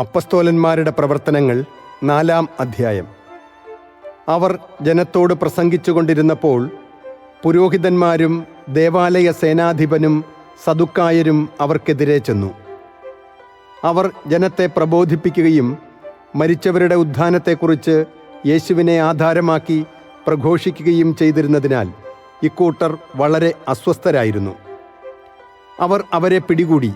അപ്പസ്തോലന്മാരുടെ പ്രവർത്തനങ്ങൾ നാലാം അധ്യായം. അവർ ജനത്തോട് പ്രസംഗിച്ചുകൊണ്ടിരുന്നപ്പോൾ പുരോഹിതന്മാരും ദേവാലയ സേനാധിപനും സദുക്കായരും അവർക്കെതിരെ ചെന്നു. അവർ ജനത്തെ പ്രബോധിപ്പിക്കുകയും മരിച്ചവരുടെ ഉദ്ധാനത്തെക്കുറിച്ച് യേശുവിനെ ആധാരമാക്കി പ്രഘോഷിക്കുകയും ചെയ്തിരുന്നതിനാൽ ഇക്കൂട്ടർ വളരെ അസ്വസ്ഥരായിരുന്നു. അവർ അവരെ പിടികൂടി.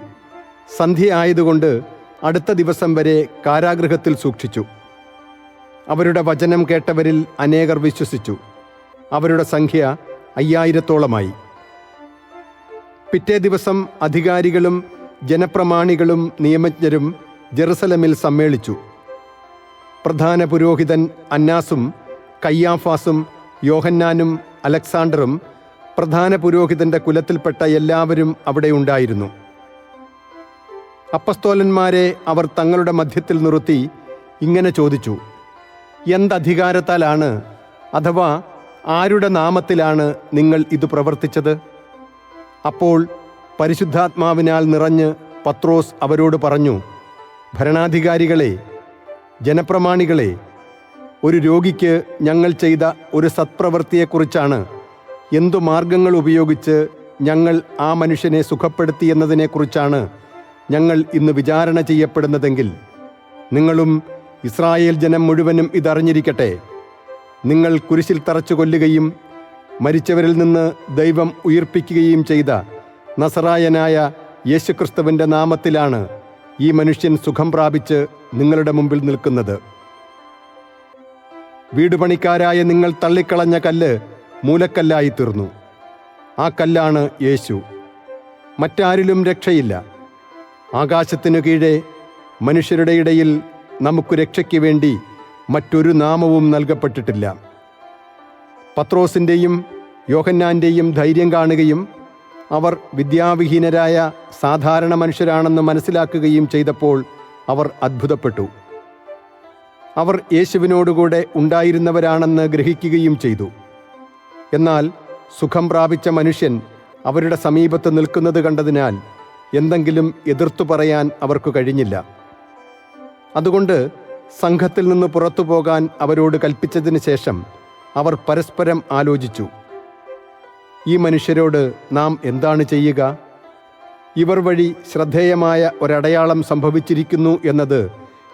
സന്ധ്യ ആയതുകൊണ്ട് അടുത്ത ദിവസം വരെ കാരാഗൃഹത്തിൽ സൂക്ഷിച്ചു. അവരുടെ വചനം കേട്ടവരിൽ അനേകർ വിശ്വസിച്ചു. അവരുടെ സംഖ്യ അയ്യായിരത്തോളമായി. പിറ്റേ ദിവസം അധികാരികളും ജനപ്രമാണികളും നിയമജ്ഞരും ജെറുസലമിൽ സമ്മേളിച്ചു. പ്രധാന പുരോഹിതൻ അന്നാസും കയ്യാഫാസും യോഹന്നാനും അലക്സാണ്ടറും പ്രധാന പുരോഹിതന്റെ കുലത്തിൽപ്പെട്ട എല്ലാവരും അവിടെ ഉണ്ടായിരുന്നു. അപ്പസ്തോലന്മാരെ അവർ തങ്ങളുടെ മധ്യത്തിൽ നിർത്തി ഇങ്ങനെ ചോദിച്ചു എന്തധികാരത്താലാണ് അഥവാ ആരുടെ നാമത്തിലാണ് നിങ്ങൾ ഇത് പ്രവർത്തിച്ചത്? അപ്പോൾ പരിശുദ്ധാത്മാവിനാൽ നിറഞ്ഞ് പത്രോസ് അവരോട് പറഞ്ഞു ഭരണാധികാരികളെ ജനപ്രമാണികളെ ഒരു രോഗിക്ക് ഞങ്ങൾ ചെയ്ത ഒരു സത്പ്രവൃത്തിയെക്കുറിച്ചാണ് എന്തു മാർഗങ്ങൾ ഉപയോഗിച്ച് ഞങ്ങൾ ആ മനുഷ്യനെ സുഖപ്പെടുത്തി എന്നതിനെക്കുറിച്ചാണ് ഞങ്ങൾ ഇന്ന് വിചാരണ ചെയ്യപ്പെടുന്നതെങ്കിൽ നിങ്ങളും ഇസ്രായേൽ ജനം മുഴുവനും ഇതറിഞ്ഞിരിക്കട്ടെ. നിങ്ങൾ കുരിശിൽ തറച്ചു കൊല്ലുകയും മരിച്ചവരിൽ നിന്ന് ദൈവം ഉയർപ്പിക്കുകയും ചെയ്ത നസറായനായ യേശുക്രിസ്തുവിന്റെ നാമത്തിലാണ് ഈ മനുഷ്യൻ സുഖം പ്രാപിച്ച് നിങ്ങളുടെ മുമ്പിൽ നിൽക്കുന്നത്. വീട് പണിക്കാരായ നിങ്ങൾ തള്ളിക്കളഞ്ഞ കല്ല് മൂലക്കല്ലായി തീർന്നു. ആ കല്ലാണ് യേശു. മറ്റാരിലും രക്ഷയില്ല. ആകാശത്തിനു കീഴെ മനുഷ്യരുടെ ഇടയിൽ നമുക്ക് രക്ഷയ്ക്ക് വേണ്ടി മറ്റൊരു നാമവും നൽകപ്പെട്ടിട്ടില്ല. പത്രോസിന്റെയും യോഹന്നാന്റെയും ധൈര്യം കാണുകയും അവർ വിദ്യാവിഹീനരായ സാധാരണ മനുഷ്യരാണെന്ന് മനസ്സിലാക്കുകയും ചെയ്തപ്പോൾ അവർ അത്ഭുതപ്പെട്ടു. അവർ യേശുവിനോടുകൂടെ ഉണ്ടായിരുന്നവരാണെന്ന് ഗ്രഹിക്കുകയും ചെയ്തു. എന്നാൽ സുഖം പ്രാപിച്ച മനുഷ്യൻ അവരുടെ സമീപത്ത് നിൽക്കുന്നത് കണ്ടതിനാൽ എന്തെങ്കിലും എതിർത്തു പറയാൻ അവർക്ക് കഴിഞ്ഞില്ല. അതുകൊണ്ട് സംഘത്തിൽ നിന്ന് പുറത്തു പോകാൻ അവരോട് കൽപ്പിച്ചതിന് ശേഷം അവർ പരസ്പരം ആലോചിച്ചു. ഈ മനുഷ്യരോട് നാം എന്താണ് ചെയ്യുക? ഇവർ വഴി ശ്രദ്ധേയമായ ഒരടയാളം സംഭവിച്ചിരിക്കുന്നു എന്നത്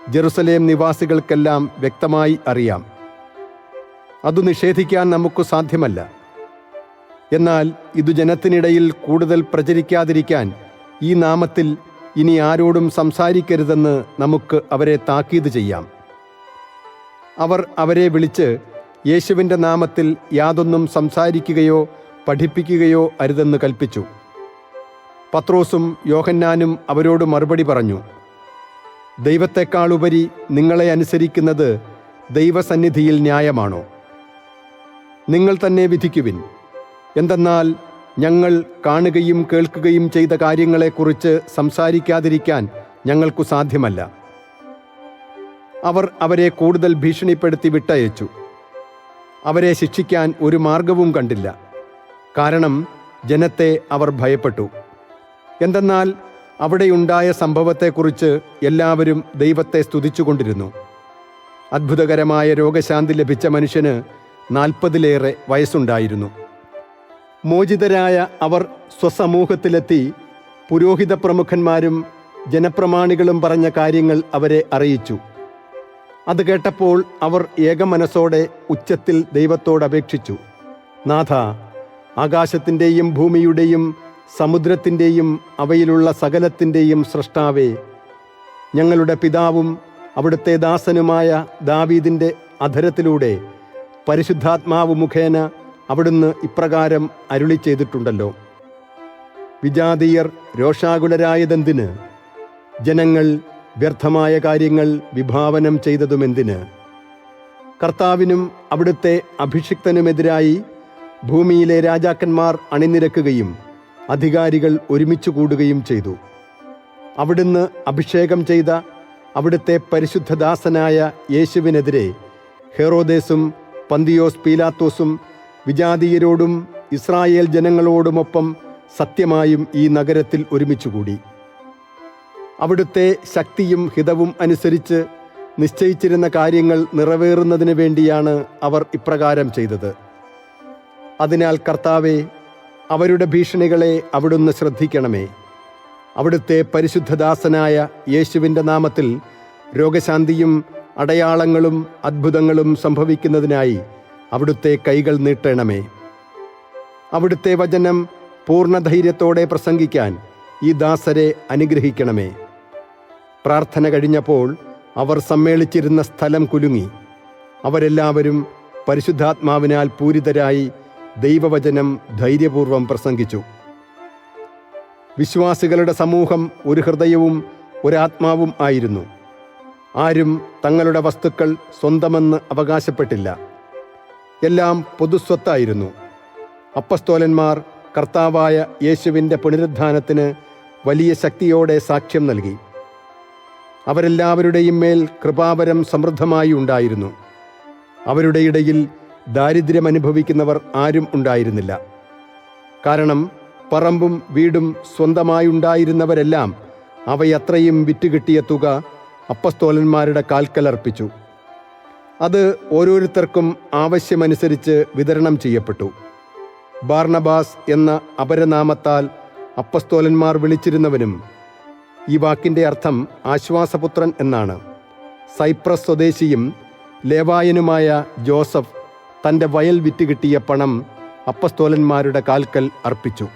ജെറുസലേം നിവാസികൾക്കെല്ലാം വ്യക്തമായി അറിയാം. അത് നിഷേധിക്കാൻ നമുക്ക് സാധ്യമല്ല. എന്നാൽ ഇത് ജനത്തിനിടയിൽ കൂടുതൽ പ്രചരിക്കാതിരിക്കാൻ ഈ നാമത്തിൽ ഇനി ആരോടും സംസാരിക്കരുതെന്ന് നമുക്ക് അവരെ താക്കീത് ചെയ്യാം. അവർ അവരെ വിളിച്ച് യേശുവിന്റെ നാമത്തിൽ യാതൊന്നും സംസാരിക്കുകയോ പഠിപ്പിക്കുകയോ അരുതെന്ന് കൽപ്പിച്ചു. പത്രോസും യോഹന്നാനും അവരോട് മറുപടി പറഞ്ഞു ദൈവത്തെക്കാളുപരി നിങ്ങളെ അനുസരിക്കുന്നത് ദൈവസന്നിധിയിൽ ന്യായമാണോ? നിങ്ങൾ തന്നെ വിധിക്കുവിൻ. എന്തെന്നാൽ ഞങ്ങൾ കാണുകയും കേൾക്കുകയും ചെയ്ത കാര്യങ്ങളെക്കുറിച്ച് സംസാരിക്കാതിരിക്കാൻ ഞങ്ങൾക്കു സാധ്യമല്ല. അവർ അവരെ കൂടുതൽ ഭീഷണിപ്പെടുത്തി വിട്ടയച്ചു. അവരെ ശിക്ഷിക്കാൻ ഒരു മാർഗവും കണ്ടില്ല. കാരണം ജനത്തെ അവർ ഭയപ്പെട്ടു. എന്തെന്നാൽ അവിടെയുണ്ടായ സംഭവത്തെക്കുറിച്ച് എല്ലാവരും ദൈവത്തെ സ്തുതിച്ചുകൊണ്ടിരുന്നു. അത്ഭുതകരമായ രോഗശാന്തി ലഭിച്ച മനുഷ്യന് നാൽപ്പതിലേറെ വയസ്സുണ്ടായിരുന്നു. മോചിതരായ അവർ സ്വസമൂഹത്തിലെത്തി പുരോഹിത പ്രമുഖന്മാരും ജനപ്രമാണികളും പറഞ്ഞ കാര്യങ്ങൾ അവരെ അറിയിച്ചു. അത് കേട്ടപ്പോൾ അവർ ഏകമനസ്സോടെ ഉച്ചത്തിൽ ദൈവത്തോടപേക്ഷിച്ചു നാഥ ആകാശത്തിന്റെയും ഭൂമിയുടെയും സമുദ്രത്തിന്റെയും അവയിലുള്ള സകലത്തിന്റെയും സൃഷ്ടാവേ ഞങ്ങളുടെ പിതാവും അവിടുത്തെ ദാസനുമായ ദാവീദിന്റെ അധരത്തിലൂടെ പരിശുദ്ധാത്മാവ് മുഖേന അവിടുന്ന് ഇപ്രകാരം അരുളി ചെയ്തിട്ടുണ്ടല്ലോ. വിജാതീയർ രോഷാകുലരായതെന്തിന്? ജനങ്ങൾ വ്യർത്ഥമായ കാര്യങ്ങൾ വിഭാവനം ചെയ്തതുമെന്തിന്? കർത്താവിനും അവിടുത്തെ അഭിഷിക്തനുമെതിരായി ഭൂമിയിലെ രാജാക്കന്മാർ അണിനിരക്കുകയും അധികാരികൾ ഒരുമിച്ച് കൂടുകയും ചെയ്തു. അവിടുന്ന് അഭിഷേകം ചെയ്ത അവിടുത്തെ പരിശുദ്ധദാസനായ യേശുവിനെതിരെ ഹെറോദേസും പന്തിയോസ് പീലാത്തോസും വിജാതീയരോടും ഇസ്രായേൽ ജനങ്ങളോടുമൊപ്പം സത്യമായും ഈ നഗരത്തിൽ ഒരുമിച്ചുകൂടി. അവിടുത്തെ ശക്തിയും ഹിതവും അനുസരിച്ച് നിശ്ചയിച്ചിരുന്ന കാര്യങ്ങൾ നിറവേറുന്നതിന് വേണ്ടിയാണ് അവർ ഇപ്രകാരം ചെയ്തത്. അതിനാൽ കർത്താവെ അവരുടെ ഭീഷണികളെ അവിടുന്ന് ശ്രദ്ധിക്കണമേ. അവിടുത്തെ പരിശുദ്ധദാസനായ യേശുവിന്റെ നാമത്തിൽ രോഗശാന്തിയും അടയാളങ്ങളും അത്ഭുതങ്ങളും സംഭവിക്കുന്നതിനായി അവിടുത്തെ കൈകൾ നീട്ടണമേ. അവിടുത്തെ വചനം പൂർണധൈര്യത്തോടെ പ്രസംഗിക്കാൻ ഈ ദാസരെ അനുഗ്രഹിക്കണമേ. പ്രാർത്ഥന കഴിഞ്ഞപ്പോൾ അവർ സമ്മേളിച്ചിരുന്ന സ്ഥലം കുലുങ്ങി. അവരെല്ലാവരും പരിശുദ്ധാത്മാവിനാൽ പൂരിതരായി ദൈവവചനം ധൈര്യപൂർവം പ്രസംഗിച്ചു. വിശ്വാസികളുടെ സമൂഹം ഒരു ഹൃദയവും ഒരാത്മാവും ആയിരുന്നു. ആരും തങ്ങളുടെ വസ്തുക്കൾ സ്വന്തമെന്ന് അവകാശപ്പെട്ടില്ല. എല്ലാം പൊതുസ്വത്തായിരുന്നു. അപ്പസ്തോലന്മാർ കർത്താവായ യേശുവിന്റെ പുനരുദ്ധാനത്തിന് വലിയ ശക്തിയോടെ സാക്ഷ്യം നൽകി. അവരെല്ലാവരുടെയും മേൽ കൃപാവരം സമൃദ്ധമായി ഉണ്ടായിരുന്നു. അവരുടെ ഇടയിൽ ദാരിദ്ര്യം അനുഭവിക്കുന്നവർ ആരും ഉണ്ടായിരുന്നില്ല. കാരണം പറമ്പും വീടും സ്വന്തമായുണ്ടായിരുന്നവരെല്ലാം അവയത്രയും വിറ്റുകിട്ടിയ തുക അപ്പസ്തോലന്മാരുടെ കാൽക്കലർപ്പിച്ചു അത് ഓരോരുത്തർക്കും ആവശ്യമനുസരിച്ച് വിതരണം ചെയ്യപ്പെട്ടു. ബാർണബാസ് എന്ന അപരനാമത്താൽ അപ്പസ്തോലന്മാർ വിളിച്ചിരുന്നവനും ഈ വാക്കിന്റെ അർത്ഥം ആശ്വാസപുത്രൻ എന്നാണ്. സൈപ്രസ് സ്വദേശിയും ലേവായനുമായ ജോസഫ് തന്റെ വയൽ വിറ്റ് കിട്ടിയ പണം അപ്പസ്തോലന്മാരുടെ കാൽക്കൽ അർപ്പിച്ചു.